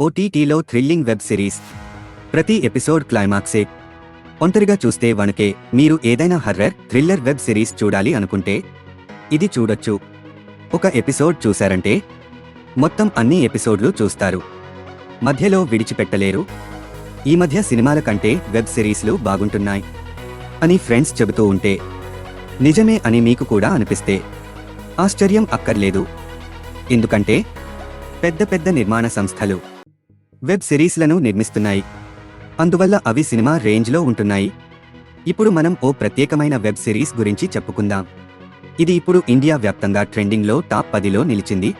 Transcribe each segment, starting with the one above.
ఓటీటీలో thrilling web series. ప్రతి episode క్లైమాక్సే. ఒంటరిగా చూస్తే వణకే. మీరు ఏదైనా హర్రర్ థ్రిల్లర్ వెబ్ సిరీస్ చూడాలి అనుకుంటే ఇది చూడొచ్చు. ఒక ఎపిసోడ్ చూశారంటే మొత్తం అన్ని ఎపిసోడ్లు చూస్తారు. మధ్యలో విడిచిపెట్టలేరు. ఈ మధ్య సినిమాల కంటే వెబ్ సిరీస్లు బాగుంటున్నాయి అని ఫ్రెండ్స్ చెబుతూ ఉంటే నిజమే అని మీకు కూడా అనిపిస్తే ఆశ్చర్యం అక్కర్లేదు. ఎందుకంటే పెద్ద పెద్ద నిర్మాణ సంస్థలు వెబ్ సిరీస్లను నిర్మిస్తున్నాయి. అందువల్ల అవి సినిమా రేంజ్లో ఉంటున్నాయి. ఇప్పుడు మనం ఓ ప్రత్యేకమైన వెబ్ సిరీస్ గురించి చెప్పుకుందాం. ఇది ఇప్పుడు ఇండియా వ్యాప్తంగా ట్రెండింగ్లో టాప్ పదిలో నిలిచింది.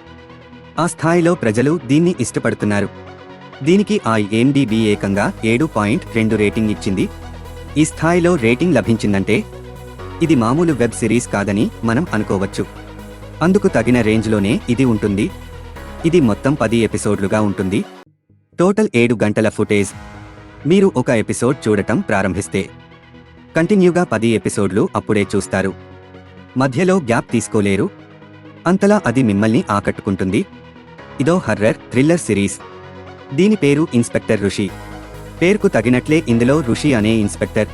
ఆ స్థాయిలో ప్రజలు దీన్ని ఇష్టపడుతున్నారు. దీనికి ఆ ఎండిబి ఏకంగా ఏడు పాయింట్ రెండు రేటింగ్ ఇచ్చింది. ఈ స్థాయిలో రేటింగ్ లభించిందంటే ఇది మామూలు వెబ్ సిరీస్ కాదని మనం అనుకోవచ్చు. అందుకు తగిన రేంజ్లోనే ఇది ఉంటుంది. ఇది మొత్తం పది ఎపిసోడ్లుగా ఉంటుంది. టోటల్ ఏడు గంటల ఫుటేజ్. మీరు ఒక ఎపిసోడ్ చూడటం ప్రారంభిస్తే. కంటిన్యూగా పది ఎపిసోడ్లు అప్పుడే చూస్తారు. మధ్యలో గ్యాప్ తీసుకోలేరు. అంతలా అది మిమ్మల్ని ఆకట్టుకుంటుంది. ఇదో హర్రర్ థ్రిల్లర్ సిరీస్. దీని పేరు ఇన్స్పెక్టర్ ఋషి. పేరుకు తగినట్లే ఇందులో ఋషి అనే ఇన్స్పెక్టర్.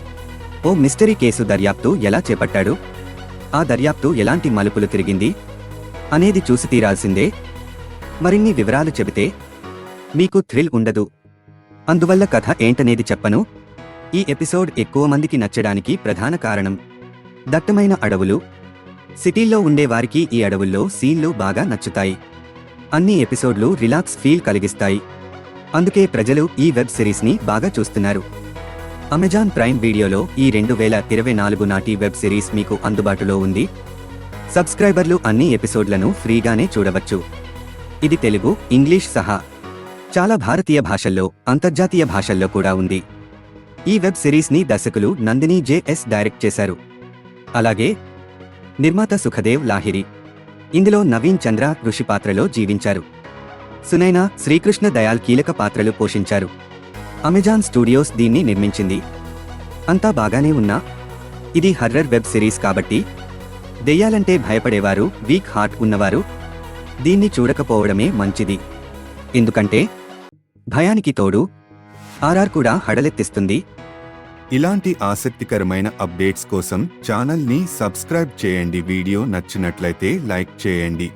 ఓ మిస్టరీ కేసు దర్యాప్తు ఎలా చేపట్టాడు? ఆ దర్యాప్తు ఎలాంటి మలుపులు తిరిగింది? అనేది చూసి తీరాల్సిందే. మరిన్ని వివరాలు చెబితే మీకు థ్రిల్ ఉండదు. అందువల్ల కథ ఏంటనేది చెప్పను. ఈ ఎపిసోడ్ ఎక్కువ మందికి నచ్చడానికి ప్రధాన కారణం. దట్టమైన అడవులు. సిటీల్లో ఉండే వారికి ఈ అడవుల్లో సీన్లు బాగా నచ్చుతాయి. అన్ని ఎపిసోడ్లు రిలాక్స్ ఫీల్ కలిగిస్తాయి. అందుకే ప్రజలు ఈ వెబ్ సిరీస్ని బాగా చూస్తున్నారు. అమెజాన్ ప్రైమ్ వీడియోలో ఈ రెండు వేల ఇరవై నాలుగు నాటి వెబ్ సిరీస్ మీకు అందుబాటులో ఉంది. సబ్స్క్రైబర్లు అన్ని ఎపిసోడ్లను ఫ్రీగానే చూడవచ్చు. ఇది తెలుగు ఇంగ్లీష్ సహా చాలా భారతీయ భాషల్లో అంతర్జాతీయ భాషల్లో కూడా ఉంది. ఈ వెబ్ సిరీస్ని దర్శకులు నందిని జేఎస్ డైరెక్ట్ చేశారు. అలాగే నిర్మాత సుఖదేవ్ లాహిరి ఇందులో నవీన్ చంద్ర ఋషి పాత్రలో జీవించారు. సునైనా శ్రీకృష్ణ దయాల్ కీలక పాత్రలు పోషించారు. అమెజాన్ స్టూడియోస్ దీన్ని నిర్మించింది. అంతా బాగానే ఉన్నా ఇది హర్రర్ వెబ్ సిరీస్ కాబట్టి దెయ్యాలంటే భయపడేవారు వీక్ హార్ట్ ఉన్నవారు దీన్ని చూడకపోవడమే మంచిది. ఎందుకంటే భయానికి తోడు ఆర్ఆర్ కూడా హడలెత్తిస్తుంది. ఇలాంటి ఆసక్తికరమైన అప్డేట్స్ కోసం ఛానల్ని సబ్స్క్రైబ్ చేయండి. వీడియో నచ్చినట్లయితే లైక్ చేయండి.